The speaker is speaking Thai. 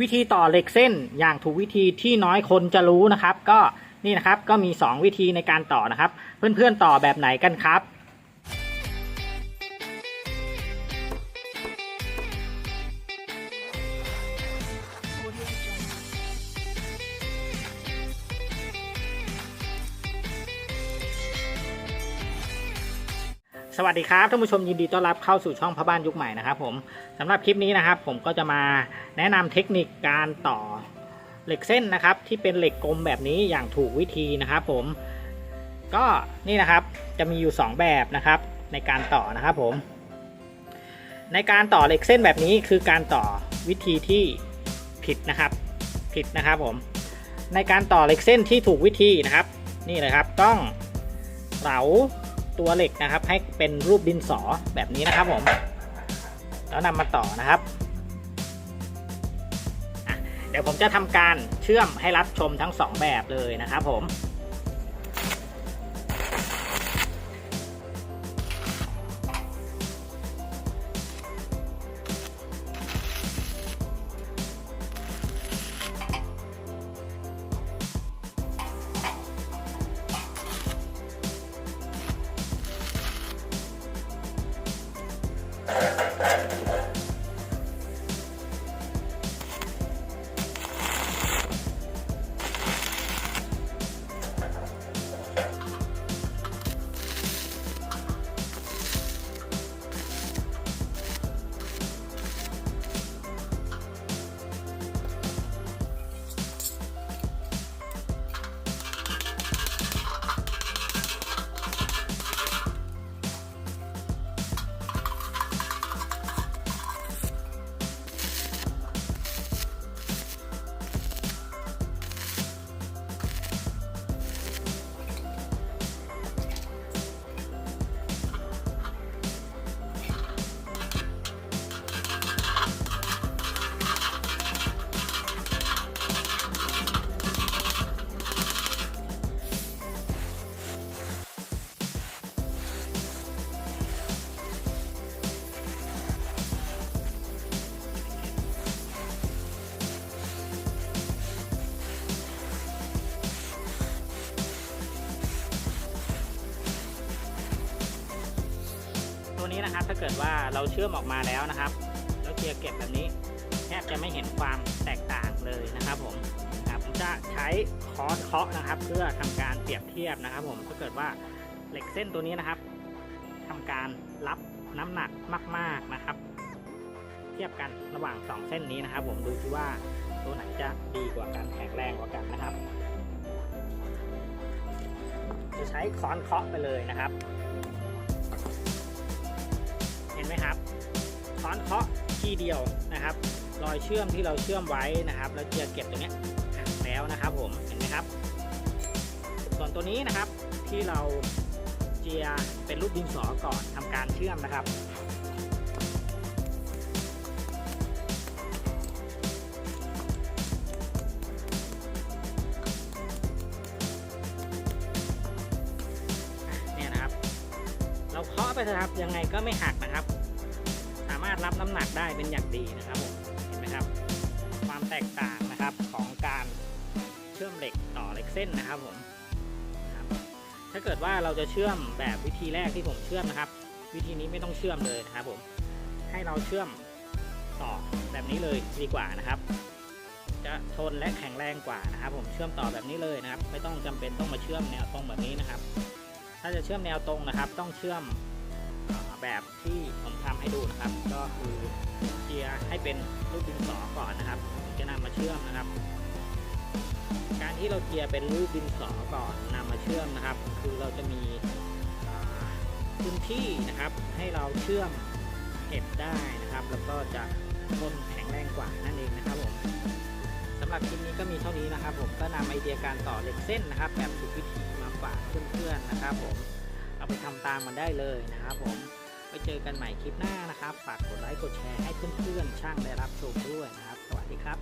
วิธีต่อเหล็กเส้นอย่างถูกวิธีที่น้อยคนจะรู้นะครับ ก็นี่นะครับก็มี 2 วิธีในการต่อนะครับ เพื่อนๆต่อแบบไหนกันครับ สวัสดีครับท่านผู้ชมยินดีต้อนรับเข้าสู่ช่องพระบ้านยุคใหม่นะครับผมสำหรับคลิปนี้นะครับ ผมก็จะมาแนะนำเทคนิคการต่อเหล็กเส้นนะครับ ที่เป็นเหล็กกลมแบบนี้อย่างถูกวิธีนะครับผมก็นี่นะครับจะมีอยู่ 2 แบบนะครับ ในการต่อนะครับผม ในการต่อเหล็กเส้นแบบนี้คือการต่อวิธีที่ผิดนะครับผิดนะครับผม ในการต่อเหล็กเส้นที่ถูกวิธีนะครับ นี่เลยครับต้องเหลา ตัวเหล็กนะครับ ให้เป็นรูปดินสอแบบนี้นะครับผม แล้วนำมาต่อนะครับ เดี๋ยวผมจะทำการเชื่อมให้รับชมทั้งสองแบบเลยนะครับผม นะครับ ถ้าเกิดว่าเราเชื่อมออกมาแล้วนะครับ แล้วเคลียร์เก็บแบบนี้แทบจะไม่เห็นความแตกต่างเลยนะครับ ผมครับผมจะใช้ค้อนเคาะนะครับ เพื่อทำการเปรียบเทียบนะครับ ผมถ้าเกิดว่าเหล็กเส้นตัวนี้นะครับทำการรับน้ำหนักมาก ๆนะครับ เทียบกันระหว่าง 2 เส้นนี้นะครับ ผมดูที่ว่าตัวไหนจะดีกว่ากันแข็งแรงกว่ากันนะครับ จะใช้ค้อนเคาะไปเลยนะครับ อนเคาะทีเดียวนะครับ รอยเชื่อมที่เราเชื่อมไว้นะครับ แล้วเจียร์เก็บตรงนี้หักแล้วนะครับผมเห็นไหมครับ ส่วนตัวนี้นะครับที่เราเจียร์เป็นรูปดินสอก่อนทำการเชื่อมนะครับเนี่ยนะครับเราเคาะไปเถอะครับยังไงก็ไม่หักนะครับารถรับน้ำหนักได้เป็นอย่างดีนะครับผมเห็นไหมครับ ความแตกต่างนะครับของการเชื่อมเหล็กต่อเหล็กเส้นนะครับผมบถ้าเกิดว่าเราจะเชื่อมแบบวิธีแรกที่ผมเชื่อมนะครับ วิธีนี้ไม่ต้องเชื่อมเลยนะครับผมให้เราเชื่อมต่อแบบนี้เลยดีกว่านะครับ จะทนและแข็งแรงกว่านะครับ ผมเชื่อมต่อแบบนี้เลยนะครับ ไม่ต้องจำเป็นต้องมาเชื่อมแนวตรงแบบนี้นะครับ ถ้าจะเชื่อมแนวตรงนะครับ ต้องเชื่อม แบบที่ผมทำให้ดูนะครับ ก็คือเจียร์ให้เป็นรูปดินสอก่อนนะครับจะนำมาเชื่อมนะครับ การที่เราเจียร์เป็นรูปดินสอก่อนนำมาเชื่อมนะครับ คือเราจะมีพื้นที่นะครับ ให้เราเชื่อมเก็บได้นะครับ แล้วก็จะทนแข็งแรงกว่านั่นเองนะครับผมสำหรับคลิปนี้ก็มีเท่านี้นะครับ ผมก็นำไอเดียการต่อเหล็กเส้นนะครับ แบบถูกวิธีมาฝากเพื่อนๆนะครับ ผมเอาไปทำตามมันได้เลยนะครับผม ไปเจอกันใหม่คลิปหน้านะครับ ฝากกดไลค์กดแชร์ให้เพื่อนๆช่างได้รับชมด้วยนะครับ สวัสดีครับ